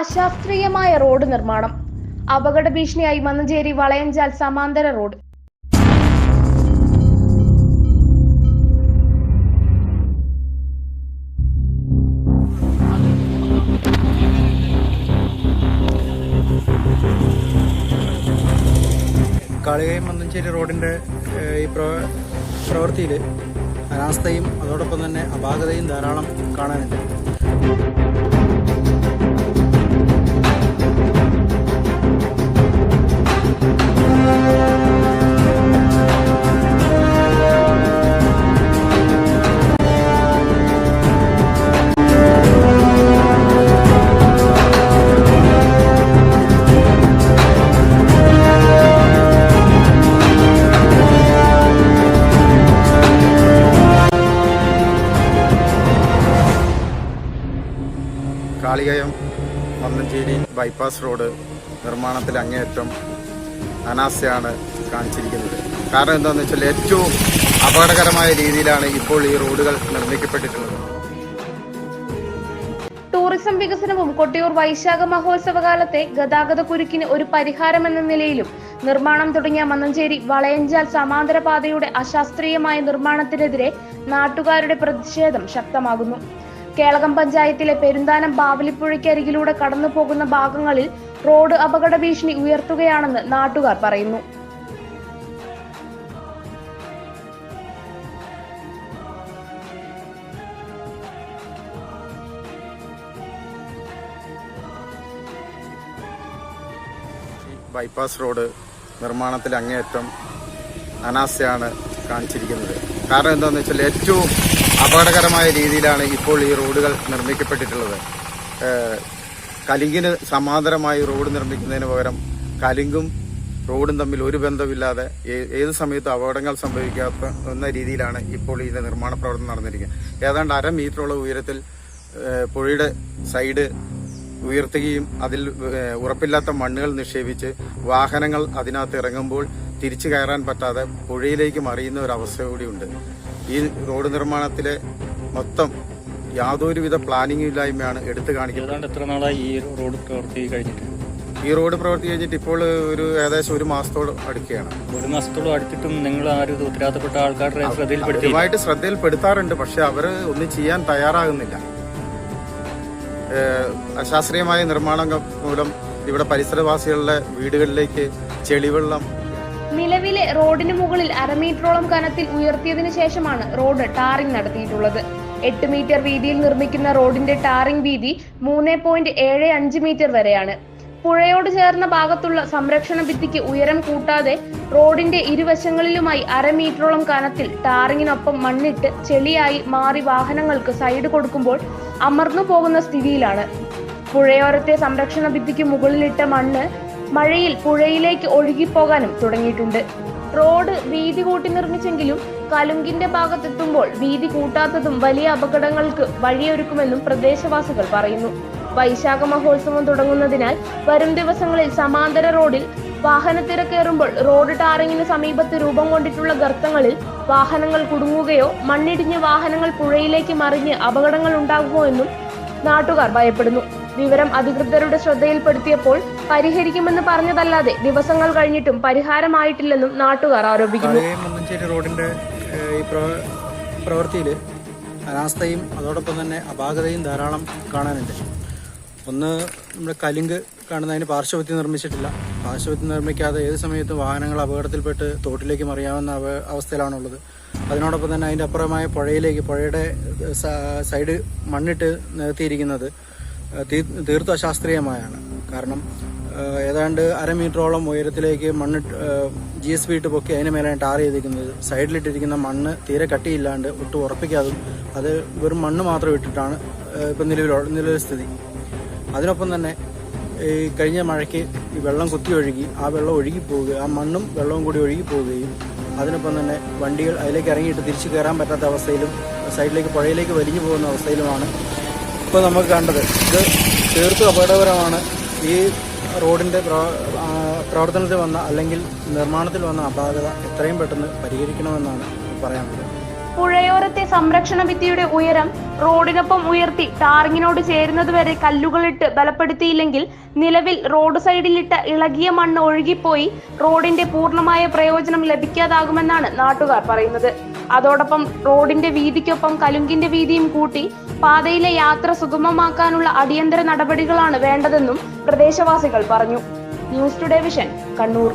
അശാസ്ത്രീയമായ റോഡ് നിർമ്മാണം. അപകട ഭീഷണിയായി മന്നഞ്ചേരി വളയഞ്ചാൽ സമാന്തര റോഡ്. കാളികയും മന്നഞ്ചേരി റോഡിന്റെ ഈ പ്രവ പ്രവൃത്തിയിൽ അനാസ്ഥയും അതോടൊപ്പം തന്നെ അപാകതയും ധാരാളം കാണാനുണ്ട്. കാളികയം പന്നഞ്ചേരി ബൈപ്പാസ് റോഡ് നിർമ്മാണത്തിൽ അങ്ങേയറ്റം അനാസ്ഥയാണ് കാണിച്ചിരിക്കുന്നത്. കാരണം എന്താണെന്ന് വെച്ചാൽ ഏറ്റവും അപകടകരമായ രീതിയിലാണ് ഇപ്പോൾ ഈ റോഡുകൾ നിർമ്മിക്കപ്പെട്ടിട്ടുള്ളത്. ടൂറിസം വികസനവും കൊട്ടിയൂർ വൈശാഖ മഹോത്സവ കാലത്തെ ഗതാഗത കുരുക്കിന് ഒരു പരിഹാരമെന്ന നിലയിലും നിർമ്മാണം തുടങ്ങിയ മന്നഞ്ചേരി വളയഞ്ചാൽ സമാന്തര പാതയുടെ അശാസ്ത്രീയമായ നിർമ്മാണത്തിനെതിരെ നാട്ടുകാരുടെ പ്രതിഷേധം ശക്തമാകുന്നു. കേളകം പഞ്ചായത്തിലെ പെരുന്താനം ബാവലിപ്പുഴയ്ക്കരികിലൂടെ കടന്നു പോകുന്ന ഭാഗങ്ങളിൽ റോഡ് അപകട ഭീഷണി ഉയർത്തുകയാണെന്ന് നാട്ടുകാർ പറയുന്നു. ബൈപ്പാസ് റോഡ് നിർമ്മാണത്തിൽ അങ്ങേയറ്റം അനാസ്ഥയാണ് കാണിച്ചിരിക്കുന്നത്. കാരണം എന്താണെന്ന് വെച്ചാൽ ഏറ്റവും അപകടകരമായ രീതിയിലാണ് ഇപ്പോൾ ഈ റോഡുകൾ നിർമ്മിക്കപ്പെട്ടിട്ടുള്ളത്. കലിങ്കിന് സമാന്തരമായി റോഡ് നിർമ്മിക്കുന്നതിന് പകരം കലിങ്കും റോഡും തമ്മിൽ ഒരു ബന്ധമില്ലാതെ ഏത് സമയത്തും അപകടങ്ങൾ സംഭവിക്കാത്ത എന്ന രീതിയിലാണ് ഇപ്പോൾ ഇതിന്റെ നിർമ്മാണ പ്രവർത്തനം നടന്നിരിക്കുന്നത്. ഏതാണ്ട് അര മീറ്ററോളം ഉയരത്തിൽ പുഴയുടെ സൈഡ് ഉയർത്തുകയും അതിൽ ഉറപ്പില്ലാത്ത മണ്ണുകൾ നിക്ഷേപിച്ച് വാഹനങ്ങൾ അതിനകത്ത് ഇറങ്ങുമ്പോൾ തിരിച്ചു കയറാൻ പറ്റാതെ പുഴയിലേക്ക് മറിയുന്ന ഒരു അവസ്ഥ കൂടിയുണ്ട്. ഈ റോഡ് നിർമ്മാണത്തിലെ മൊത്തം യാതൊരുവിധ പ്ലാനിംഗ് ഇല്ലായ്മയാണ് എടുത്തു കാണിക്കുന്നത്. എത്ര നാളായി ഈ റോഡ് പ്രവർത്തി കഴിഞ്ഞിട്ട്? ഈ റോഡ് പ്രവർത്തി കഴിഞ്ഞിട്ട് ഇപ്പോൾ ഒരു ഏകദേശം ഒരു മാസത്തോട് അടുക്കുകയാണ്. ഒരു മാസത്തോളം അടുത്തിട്ടും നിങ്ങൾ ആരും ഇത് ഉത്തരവാദിത്തപ്പെട്ട ആൾക്കാരുടെ ശ്രദ്ധയിൽപ്പെടുത്തി ശ്രദ്ധയിൽപ്പെടുത്താറുണ്ട് പക്ഷെ അവർ ഒന്നും ചെയ്യാൻ തയ്യാറാകുന്നില്ല. അശാസ്ത്രീയമായ നിർമ്മാണം മൂലം ഇവിടെ പരിസരവാസികളുടെ വീടുകളിലേക്ക് ചെളിവെള്ളം നിലവിലെ റോഡിന് മുകളിൽ അരമീറ്ററോളം കനത്തിൽ ഉയർത്തിയതിനു ശേഷമാണ് റോഡ് ടാറിംഗ് നടത്തിയിട്ടുള്ളത്. എട്ട് മീറ്റർ വീതിയിൽ നിർമ്മിക്കുന്ന റോഡിന്റെ ടാറിംഗ് വീതി മൂന്ന് പോയിന്റ് ഏഴ് അഞ്ച് മീറ്റർ വരെയാണ്. പുഴയോട് ചേർന്ന ഭാഗത്തുള്ള സംരക്ഷണ ഭിത്തിക്ക് ഉയരം കൂട്ടാതെ റോഡിന്റെ ഇരുവശങ്ങളിലുമായി അരമീറ്ററോളം കനത്തിൽ ടാറിങ്ങിനൊപ്പം മണ്ണിട്ട് ചെളിയായി മാറി വാഹനങ്ങൾക്ക് സൈഡ് കൊടുക്കുമ്പോൾ അമർന്നു പോകുന്ന സ്ഥിതിയിലാണ്. പുഴയോരത്തെ സംരക്ഷണ ഭിത്തിക്ക് മുകളിലിട്ട മണ്ണ് മഴയിൽ പുഴയിലേക്ക് ഒഴുകിപ്പോകാനും തുടങ്ങിയിട്ടുണ്ട്. റോഡ് വീതി കൂട്ടി നിർമ്മിച്ചെങ്കിലും കലുങ്കിന്റെ ഭാഗത്തെത്തുമ്പോൾ വീതി കൂട്ടാത്തതും വലിയ അപകടങ്ങൾക്ക് വഴിയൊരുക്കുമെന്നും പ്രദേശവാസികൾ പറയുന്നു. വൈശാഖ മഹോത്സവം തുടങ്ങുന്നതിനാൽ വരും ദിവസങ്ങളിൽ സമാന്തര റോഡിൽ വാഹനത്തിരക്കേറുമ്പോൾ റോഡ് ടാറിങ്ങിന് സമീപത്ത് രൂപം കൊണ്ടിട്ടുള്ള ഗർത്തങ്ങളിൽ വാഹനങ്ങൾ കുടുങ്ങുകയോ മണ്ണിടിഞ്ഞ് വാഹനങ്ങൾ പുഴയിലേക്ക് മറിഞ്ഞ് അപകടങ്ങൾ ഉണ്ടാകുമോ എന്നും നാട്ടുകാർ ഭയപ്പെടുന്നു. വിവരം അധികൃതരുടെ ശ്രദ്ധയിൽപ്പെടുത്തിയപ്പോൾ പരിഹരിക്കുമെന്ന് പറഞ്ഞതല്ലാതെ ദിവസങ്ങൾ കഴിഞ്ഞിട്ടും പരിഹാരമായിട്ടില്ലെന്നും നാട്ടുകാർ ആരോപിക്കുന്നു. റോഡിന്റെ ഈ പ്രവ- പ്രവൃത്തിയിൽ അനാസ്ഥയും അതോടൊപ്പം തന്നെ അപാകതയും ധാരാളം കാണാനുണ്ട്. ഒന്ന് നമ്മുടെ കലിങ്ക് കാണുന്നതിന് പാർശ്വവത്തി നിർമ്മിച്ചിട്ടില്ല. പാർശ്വവത്തി നിർമ്മിക്കാതെ ഏത് സമയത്തും വാഹനങ്ങൾ അപകടത്തിൽപ്പെട്ട് തോട്ടിലേക്ക് മറിയാവുന്ന അവ- അവസ്ഥയിലാണുള്ളത്. അതിനോടൊപ്പം തന്നെ അതിന്റെ അപ്പുറമായ പുഴയിലേക്ക് പുഴയുടെ സൈഡ് മണ്ണിട്ട് നിർത്തിയിരിക്കുന്നത് തീർത്തും അശാസ്ത്രീയമായാണ് കാരണം ഏതാണ്ട് അരമീറ്ററോളം ഉയരത്തിലേക്ക് മണ്ണ് ജി എസ് ബി ഇട്ട് പൊക്കി അതിന് മേലാണ് ടാർ ചെയ്തിരിക്കുന്നത്. സൈഡിലിട്ടിരിക്കുന്ന മണ്ണ് തീരെ കട്ടിയില്ലാണ്ട് ഒട്ടും ഉറപ്പിക്കാതും അത് വെറും മണ്ണ് മാത്രം ഇട്ടിട്ടാണ് ഇപ്പം നിലവിലുള്ള നിലവിലെ സ്ഥിതി. അതിനൊപ്പം തന്നെ ഈ കഴിഞ്ഞ മഴയ്ക്ക് ഈ വെള്ളം കുത്തി ഒഴുകി ആ വെള്ളം ഒഴുകി പോവുക ആ മണ്ണും വെള്ളവും കൂടി ഒഴുകി പോവുകയും അതിനൊപ്പം തന്നെ വണ്ടികൾ അതിലേക്ക് ഇറങ്ങിയിട്ട് തിരിച്ചു കയറാൻ പറ്റാത്ത അവസ്ഥയിലും സൈഡിലേക്ക് പുഴയിലേക്ക് വലിഞ്ഞു പോകുന്ന അവസ്ഥയിലുമാണ് ഇപ്പോൾ നമുക്ക് കണ്ടത് ഇത് തീർത്തും അപകടകരമാണ്. ഈ റോഡിന്റെ പ്രവർത്തനത്തിൽ വന്ന അല്ലെങ്കിൽ നിർമ്മാണത്തിൽ വന്ന അപാകത എത്രയും പെട്ടെന്ന് പരിഹരിക്കണമെന്നാണ് പറയാനുള്ളത് പുഴയോരത്തെ സംരക്ഷണ ഭിത്തിയുടെ ഉയരം റോഡിനൊപ്പം ഉയർത്തി ടാറിങ്ങിനോട് ചേരുന്നതുവരെ കല്ലുകളിട്ട് ബലപ്പെടുത്തിയില്ലെങ്കിൽ നിലവിൽ റോഡ് സൈഡിലിട്ട ഇളകിയ മണ്ണ് ഒഴുകിപ്പോയി റോഡിന്റെ പൂർണമായ പ്രയോജനം ലഭിക്കാതാകുമെന്നാണ് നാട്ടുകാർ പറയുന്നത്. അതോടൊപ്പം റോഡിന്റെ വീതിക്കൊപ്പം കലുങ്കിന്റെ വീതിയും കൂട്ടി പാതയിലെ യാത്ര സുഗമമാക്കാനുള്ള അടിയന്തര നടപടികളാണ് വേണ്ടതെന്നും പ്രദേശവാസികൾ പറഞ്ഞു. News today vision Kannur.